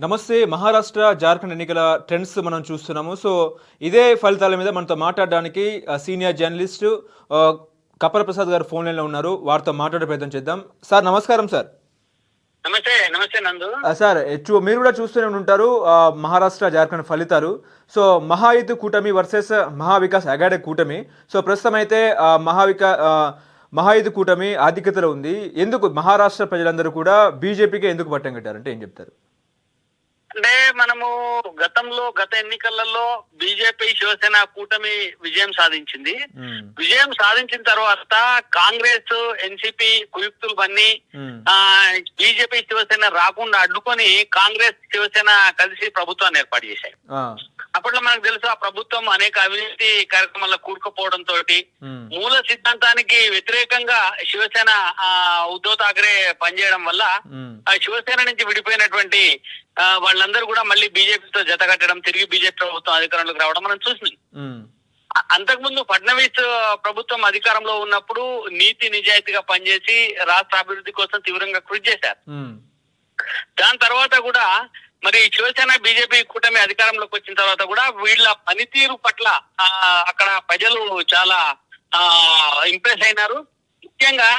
నమస్తే మహారాష్ట్ర జార్ఖండ్ ఎన్నికల ట్రెండ్స్ మనం చూస్తున్నాము. సో ఇదే ఫలితాల మీద మనతో మాట్లాడడానికి సీనియర్ జర్నలిస్టు ఆ, కపల ప్రసాద్ గారు ఫోన్ లైన్లో ఉన్నారు. వారితో మాట్లాడే ప్రయత్నం చేద్దాం. సార్ నమస్కారం సార్. నమస్తే నమస్తే నందు. సార్ మీరు కూడా చూస్తూనే ఉంటారు మహారాష్ట్ర జార్ఖండ్ ఫలితాలు. సో మహాయుత్ కూటమి వర్సెస్ మహావికాస్ అగాడే కూటమి. సో ప్రస్తుతం అయితే మహావికా ఆ, మహాయుత్ కూటమి ఆధిక్యతలో ఉంది. ఎందుకు మహారాష్ట్ర ప్రజలందరూ కూడా బీజేపీకి ఎందుకు పట్టం కట్టారంటే ఏం చెప్తారు? అంటే మనము గతంలో గత ఎన్నికలలో బీజేపీ శివసేన కూటమి విజయం సాధించింది. విజయం సాధించిన తర్వాత కాంగ్రెస్ ఎన్సిపి కుయుక్తులు బన్ని బీజేపీ శివసేన రాకుండా అడ్డుకొని కాంగ్రెస్ శివసేన కలిసి ప్రభుత్వాన్ని ఏర్పాటు చేశాయి. అప్పట్లో మనకు తెలుసు ఆ ప్రభుత్వం అనేక అవినీతి కార్యక్రమాల్లో కూరుకుపోవడం తోటి. మూల సిద్ధాంతానికి వ్యతిరేకంగా శివసేన ఆ ఉద్ధవ్ ఠాక్రే పనిచేయడం వల్ల శివసేన నుంచి విడిపోయినటువంటి వాళ్ళందరూ కూడా మళ్ళీ బీజేపీతో జత కట్టడం తిరిగి బీజేపీ ప్రభుత్వం అధికారంలోకి రావడం మనం చూసినాం. అంతకుముందు ఫడ్నవీస్ ప్రభుత్వం అధికారంలో ఉన్నప్పుడు నీతి నిజాయితీగా పనిచేసి రాష్ట్ర అభివృద్ధి కోసం తీవ్రంగా కృషి చేశారు. దాని తర్వాత కూడా మరి శివసేన బీజేపీ కూటమి అధికారంలోకి వచ్చిన తర్వాత కూడా వీళ్ళ పనితీరు పట్ల అక్కడ ప్రజలు చాలా ఆ ఇంప్రెస్ అయినారు. ముఖ్యంగా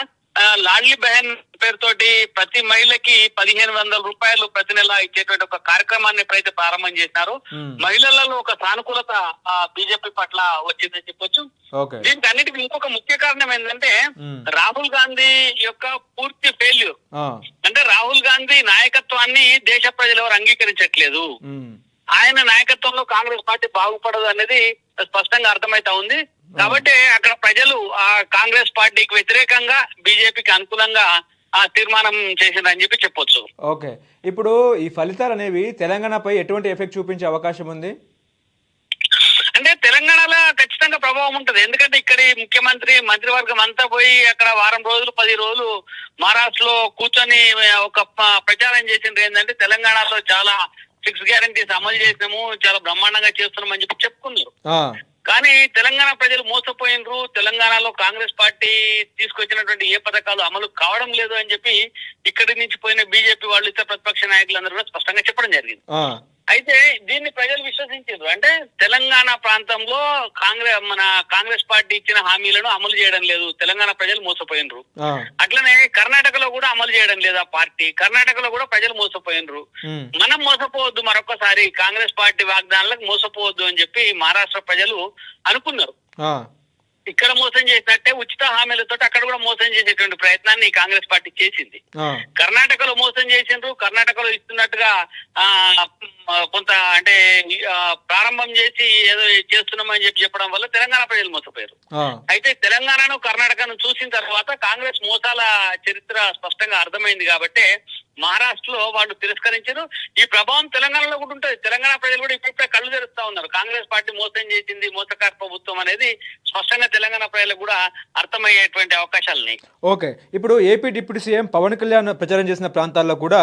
లాడ్లీ బెహన్ పేరుతోటి ప్రతి మహిళకి పదిహేను వందల రూపాయలు ప్రతి నెల ఇచ్చేటువంటి ఒక కార్యక్రమాన్ని ఎప్పుడైతే ప్రారంభం చేసినారో మ్మ్. మహిళలలో ఒక సానుకూలత బీజేపీ పట్ల వచ్చిందని చెప్పొచ్చు దీనికి అన్నిటికీ ఇంకొక ముఖ్య కారణం ఏంటంటే. రాహుల్ గాంధీ యొక్క పూర్తి ఫెయిల్యూర్. అంటే రాహుల్ గాంధీ నాయకత్వాన్ని దేశ ప్రజలు ఎవరు అంగీకరించట్లేదు. ఆయన నాయకత్వంలో కాంగ్రెస్ పార్టీ బాగుపడదు అనేది స్పష్టంగా అర్థమైతా ఉంది కాబట్టి అక్కడ ప్రజలు ఆ కాంగ్రెస్ పార్టీకి వ్యతిరేకంగా బీజేపీకి అనుకూలంగా తీర్మానం చేసిందని చెప్పి చెప్పొచ్చు. ఓకే. ఇప్పుడు ఈ ఫలితాలు అనేవి తెలంగాణపై ఎటువంటి ఎఫెక్ట్ చూపించే అవకాశం ఉంది? అంటే తెలంగాణలో ఖచ్చితంగా ప్రభావం ఉంటది. ఎందుకంటే ఇక్కడి ముఖ్యమంత్రి మంత్రివర్గం అంతా పోయి అక్కడ వారం రోజులు పది రోజులు మహారాష్ట్రలో కూర్చొని ఒక ప్రచారం చేసింది ఏంటంటే తెలంగాణలో చాలా సిక్స్ గ్యారంటీస్ అమలు చేసినాము చాలా బ్రహ్మాండంగా చేస్తున్నాం అని చెప్పి చెప్పుకున్నారు. కానీ తెలంగాణ ప్రజలు మోసపోయినరు. తెలంగాణలో కాంగ్రెస్ పార్టీ తీసుకొచ్చినటువంటి ఏ పథకాలు అమలు కావడం లేదు అని చెప్పి ఇక్కడి నుంచి పోయిన బీజేపీ వాళ్ళు ఇతర ప్రతిపక్ష నాయకులందరూ కూడా స్పష్టంగా చెప్పడం జరిగింది. అయితే దీన్ని ప్రజలు విశ్వసించారు. అంటే తెలంగాణ ప్రాంతంలో కాంగ్రెస్ మన కాంగ్రెస్ పార్టీ ఇచ్చిన హామీలను అమలు చేయడం లేదు. తెలంగాణ ప్రజలు మోసపోయినరు. అట్లనే కర్ణాటకలో కూడా అమలు చేయడం లేదు ఆ పార్టీ. కర్ణాటకలో కూడా ప్రజలు మోసపోయినరు. మనం మోసపోవద్దు మరొకసారి కాంగ్రెస్ పార్టీ వాగ్దానాలకు మోసపోవద్దు అని చెప్పి మహారాష్ట్ర ప్రజలు అనుకున్నారు. ఇక్కడ మోసం చేసినట్టే ఉచిత హామీలతో అక్కడ కూడా మోసం చేసేటువంటి ప్రయత్నాన్ని కాంగ్రెస్ పార్టీ చేసింది. కర్ణాటకలో మోసం చేసిండ్రు కర్ణాటకలో ఇస్తున్నట్టుగా కొంత అంటే ప్రారంభం చేసి ఏదో చేస్తున్నామని చెప్పి చెప్పడం వల్ల తెలంగాణ ప్రజలు మోసపోయారు. అయితే తెలంగాణను కర్ణాటకను చూసిన తర్వాత కాంగ్రెస్ మోసాల చరిత్ర స్పష్టంగా అర్థమైంది కాబట్టి మహారాష్ట్రలో వాళ్ళు తిరస్కరించారు. ఈ ప్రభావం తెలంగాణలో కూడా ఉంటుంది. తెలంగాణ ప్రజలు కూడా ఇప్పుడిప్పుడే కళ్ళు తెరుస్తా ఉన్నారు. కాంగ్రెస్ పార్టీ మోసం చేసింది మోసకార ప్రభుత్వం అనేది స్పష్టంగా తెలంగాణ ప్రజలకు కూడా అర్థమయ్యేటువంటి అవకాశాలు ఓకే. ఇప్పుడు AP deputy CM Pawan Kalyan ప్రచారం చేసిన ప్రాంతాల్లో కూడా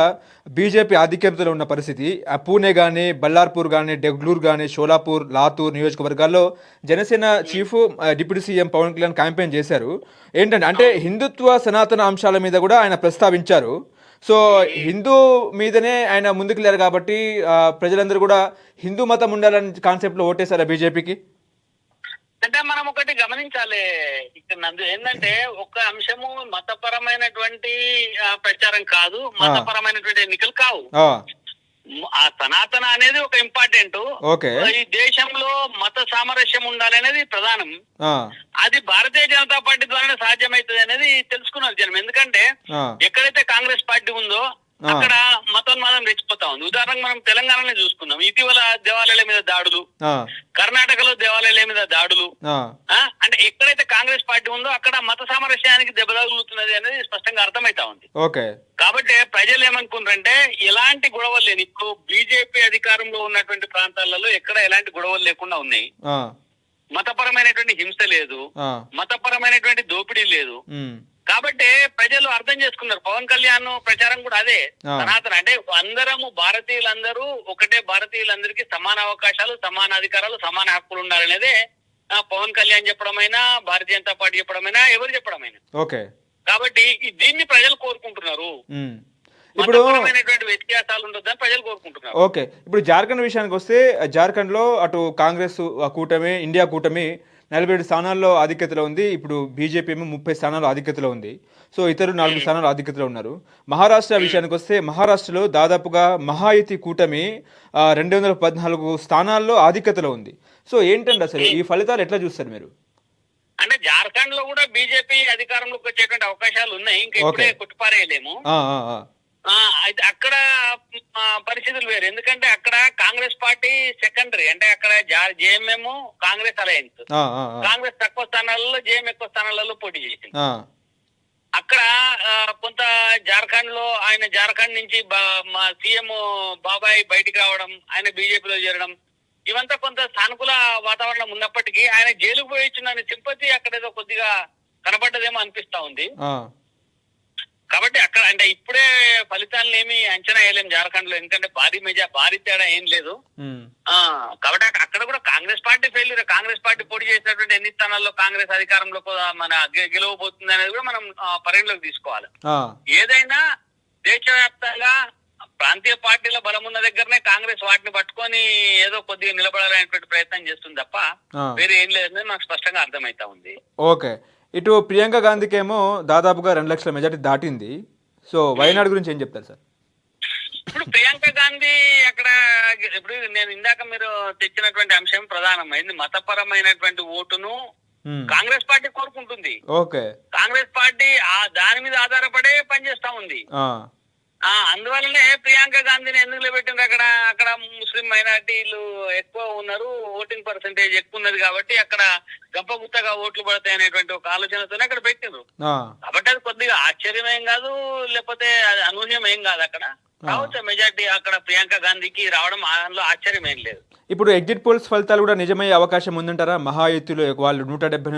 బీజేపీ ఆధిక్యతలో ఉన్న పరిస్థితి. ఆ పూణే కానీ బల్లార్పూర్ కానీ డెగ్లూర్ కానీ షోలాపూర్ లాతూర్ నియోజకవర్గాల్లో Janasena chief deputy CM Pawan Kalyan campaign చేశారు. ఏంటంటే అంటే హిందుత్వ సనాతన అంశాల మీద కూడా ఆయన ప్రస్తావించారు. సో హిందూ మీదనే ఆయన ముందుకు లేరు కాబట్టి ప్రజలందరూ కూడా హిందూ మతం ఉండాలని కాన్సెప్ట్లో ఓటేశారా బీజేపీకి? అంటే మనం ఒకటి గమనించాలి ఇక్కడ నందు. ఏంటంటే ఒక అంశము మతపరమైనటువంటి ప్రచారం కాదు మతపరమైనటువంటి ఎన్నికలు కావు. ఆ, సనాతన అనేది ఒక ఇంపార్టెంట్. ఈ దేశంలో మత సామరస్యం ఉండాలి అనేది ప్రధానం. అది భారతీయ జనతా పార్టీ ద్వారానే సాధ్యమవుతుంది అనేది తెలుసుకున్నారు జనం. ఎందుకంటే ఎక్కడైతే కాంగ్రెస్ పార్టీ ఉందో. అక్కడ మతోన్మాదం రెచ్చిపోతా ఉంది. ఉదాహరణకు మనం తెలంగాణనే చూసుకున్నాం ఇటీవల దేవాలయాల మీద దాడులు కర్ణాటకలో దేవాలయాల మీద దాడులు అంటే ఎక్కడైతే కాంగ్రెస్ పార్టీ ఉందో అక్కడ మత సామరస్యానికి దెబ్బ తగులుతున్నది అనేది స్పష్టంగా అర్థమైతా ఉంది. ఓకే. కాబట్టి ప్రజలు ఏమనుకుంటారంటే ఎలాంటి గొడవలు లేని ఇప్పుడు బీజేపీ అధికారంలో ఉన్నటువంటి ప్రాంతాలలో ఎక్కడ ఎలాంటి గొడవలు లేకుండా ఉన్నాయి. మతపరమైనటువంటి హింస లేదు. మతపరమైనటువంటి దోపిడీ లేదు. కాబట్టి ప్రజలు అర్థం చేసుకున్నారు. పవన్ కళ్యాణ్ ప్రచారం కూడా అదే. సనాతన అంటే అందరము భారతీయులందరూ ఒకటే భారతీయులందరికీ సమాన అవకాశాలు సమాన అధికారాలు సమాన హక్కులు ఉండాలనేదే పవన్ కళ్యాణ్ చెప్పడమైనా భారతీయ జనతా పార్టీ చెప్పడమైనా ఎవరు చెప్పడమైనా. ఓకే. కాబట్టి దీన్ని ప్రజలు కోరుకుంటున్నారు. ఇప్పుడు- మతపరమైనటువంటి వ్యత్యాసాలు ఉండొద్దని ప్రజలు కోరుకుంటున్నారు. ఓకే. ఇప్పుడు జార్ఖండ్ విషయానికి వస్తే జార్ఖండ్లో అటు కాంగ్రెస్ కూటమి ఇండియా కూటమి నలభై ఏడు స్థానాల్లో ఆధిక్యతలో ఉంది. ఇప్పుడు బీజేపీ ఏమో ముప్పై స్థానాల్లో ఆధిక్యతలో ఉంది. సో ఇతరులు నాలుగు స్థానాలు ఆధిక్యతలో ఉన్నారు. మహారాష్ట్ర విషయానికి వస్తే మహారాష్ట్రలో దాదాపుగా మహాయుతి కూటమి రెండు వందల పద్నాలుగు స్థానాల్లో ఆధిక్యతలో ఉంది. సో ఏంటండి అసలు ఈ ఫలితాలు ఎట్లా చూస్తారు మీరు? అంటే జార్ఖండ్లో కూడా బీజేపీ అధికారంలోకి వచ్చేటువంటి అవకాశాలు ఉన్నాయి. ఇంకా ఇప్పుడే. కొట్టుపారేయలేము. అక్కడ పరిస్థితులు వేరు. ఎందుకంటే అక్కడ కాంగ్రెస్ పార్టీ సెకండరీ. అంటే అక్కడ జేఎంఎం కాంగ్రెస్ అలయన్స్. కాంగ్రెస్ తక్కువ స్థానాలలో జేఎం ఎక్కువ స్థానాలలో పోటీ చేసింది. అక్కడ కొంత జార్ఖండ్లో ఆయన జార్ఖండ్ నుంచి మా సీఎం బాబాయ్ బయటికి రావడం ఆయన బీజేపీలో చేరడం ఇవంతా కొంత సానుకూల వాతావరణం ఉన్నప్పటికీ ఆయన జైలుకు పోయి సింపతి అక్కడ ఏదో కొద్దిగా కనబడ్డదేమో అనిపిస్తా ఉంది. కాబట్టి అక్కడ అంటే ఇప్పుడే ఫలితాలను ఏమి అంచనా వేయలేం జార్ఖండ్లో ఎందుకంటే భారీ మెజా భారీ తేడా ఏం లేదు. కాబట్టి అక్క- అక్కడ కూడా Congress party failure Congress party పోటీ చేసినటువంటి ఎన్ని స్థానాల్లో కాంగ్రెస్ అధికారంలో మన గెలవబోతుంది అనేది కూడా మనం పరిగణలోకి తీసుకోవాలి. ఏదైనా దేశవ్యాప్తంగా ప్రాంతీయ పార్టీల బలం ఉన్న దగ్గరనే కాంగ్రెస్ వాటిని పట్టుకొని ఏదో కొద్దిగా నిలబడాలనేటువంటి ప్రయత్నం చేస్తుంది తప్ప. వేరే ఏం లేదని నాకు స్పష్టంగా అర్థమైతా ఉంది. ఓకే. ఇటు ప్రియాంక గాంధీకి ఏమో దాదాపుగా రెండు లక్షల మెజార్టీ దాటింది. సో వైనాడు గురించి ఏం చెప్తారు సార్? ఇప్పుడు ప్రియాంక గాంధీ అక్కడ ఇప్పుడు నేను ఇందాక మీరు తెచ్చినటువంటి అంశం ప్రధానమైంది. మతపరమైనటువంటి ఓటును. కాంగ్రెస్ పార్టీ కోరుకుంటుంది. ఓకే. కాంగ్రెస్ పార్టీ ఆ దాని మీద ఆధారపడే పనిచేస్తా ఉంది. అందువల్లనే ప్రియాంక గాంధీని ఎందుకు నిలబెట్టింది అక్కడ? అక్కడ ముస్లిం మైనార్టీలు ఎక్కువ ఉన్నారు ఓటింగ్ పర్సంటేజ్ ఎక్కువ ఉన్నది కాబట్టి అక్కడ గంపగుత్తగా ఓట్లు పడతాయి అనేటువంటి ఒక ఆలోచనతోనే అక్కడ పెట్టిండ్రు. కాబట్టి అది కొద్దిగా ఆశ్చర్యం ఏం కాదు లేకపోతే అది అనూహ్యం ఏం కాదు అక్కడ. కావచ్చు మెజార్టీ అక్కడ ప్రియాంక గాంధీకి రావడం అందులో ఆశ్చర్యం ఏం లేదు. ఇప్పుడు ఎగ్జిట్ పోల్స్ ఫలితాలు కూడా నిజమయ్యే అవకాశం ఉందంటారా? మహాయుతిలో వాళ్ళు నూట డెబ్బై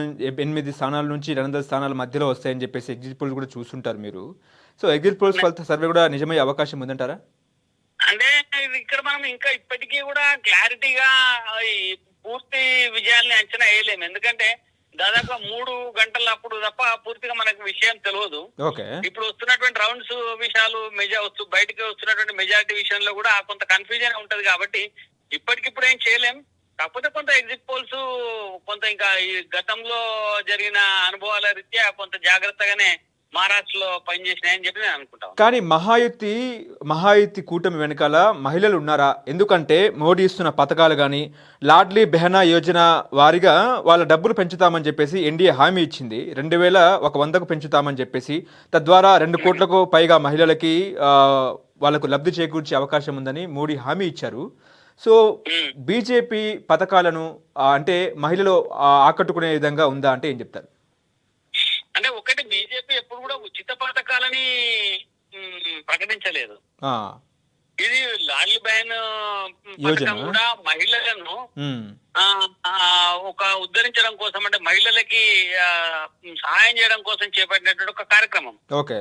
ఎనిమిది స్థానాల నుంచి రెండు స్థానాల మధ్యలో వస్తాయని చెప్పేసి ఎగ్జిట్ పోల్స్ కూడా చూస్తుంటారు మీరు. సో ఎగ్జిట్ పోల్స్ ఫలిత సర్వే కూడా నిజమయ్యే అవకాశం ఉందంటారా? అంటే ఇక్కడ మనం ఇంకా ఇప్పటికీ కూడా క్లారిటీగా పూర్తి విజయాల్ని అంచనా వేయలేము. ఎందుకంటే దాదాపు మూడు గంటల అప్పుడు తప్ప పూర్తిగా మనకు విషయం తెలియదు. ఇప్పుడు వస్తున్నటువంటి రౌండ్స్ విషయాలు మెజా వస్తు బయటకి వస్తున్నటువంటి మెజారిటీ విషయంలో కూడా కొంత కన్ఫ్యూజన్ ఉంటది కాబట్టి ఇప్పటికిప్పుడు ఏం చేయలేం. కాకపోతే కొంత ఎగ్జిట్ పోల్స్ కొంత ఇంకా ఈ గతంలో జరిగిన అనుభవాల రీత్యా కొంత జాగ్రత్తగానే మహారాష్ట్రలో పనిచేసినాయని చెప్పి నేను అనుకుంటాను కానీ మహాయుతి మహాయుతి కూటమి వెనకాల మహిళలు ఉన్నారా? ఎందుకంటే మోడీ ఇస్తున్న పథకాలు కానీ లాడ్లీ బెహనా యోజన వారిగా వాళ్ళ డబ్బులు పెంచుతామని చెప్పేసి ఎన్డీఏ హామీ ఇచ్చింది. రెండు వేల ఒక వందకు పెంచుతామని చెప్పేసి తద్వారా రెండు కోట్లకు పైగా మహిళలకి వాళ్ళకు లబ్ధి చేకూర్చే అవకాశం ఉందని మోడీ హామీ ఇచ్చారు. సో. బీజేపీ పథకాలను అంటే మహిళలు ఆకట్టుకునే విధంగా ఉందా అంటే ఏం చెప్తారు? అంటే ఒకటి ఎప్పుడు కూడా ఉచిత పథకాలని ప్రకటించలేదు. ఇది లాల్ బహన్ యోజన? పథకం కూడా మహిళలను ఒక ఉద్ధరించడం కోసం అంటే మహిళలకి సహాయం చేయడం కోసం చేపట్టినటువంటి ఒక కార్యక్రమం. ఓకే.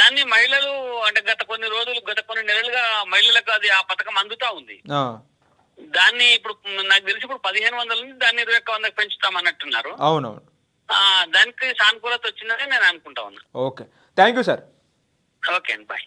దాన్ని మహిళలు అంటే గత కొన్ని రోజులు గత కొన్ని నెలలుగా మహిళలకు అది ఆ పథకం అందుతా ఉంది. దాన్ని ఇప్పుడు నాకు తెలిసి ఇప్పుడు పదిహేను వందల నుంచి దాన్ని ఇరవై ఒక్క వందకు పెంచుతామన్నట్టున్నారు. అవునవును. దానికి సానుకూలత వచ్చిందని నేను అనుకుంటా ఉన్నా. Okay. Thank you sir. Okay అండి బాయ్.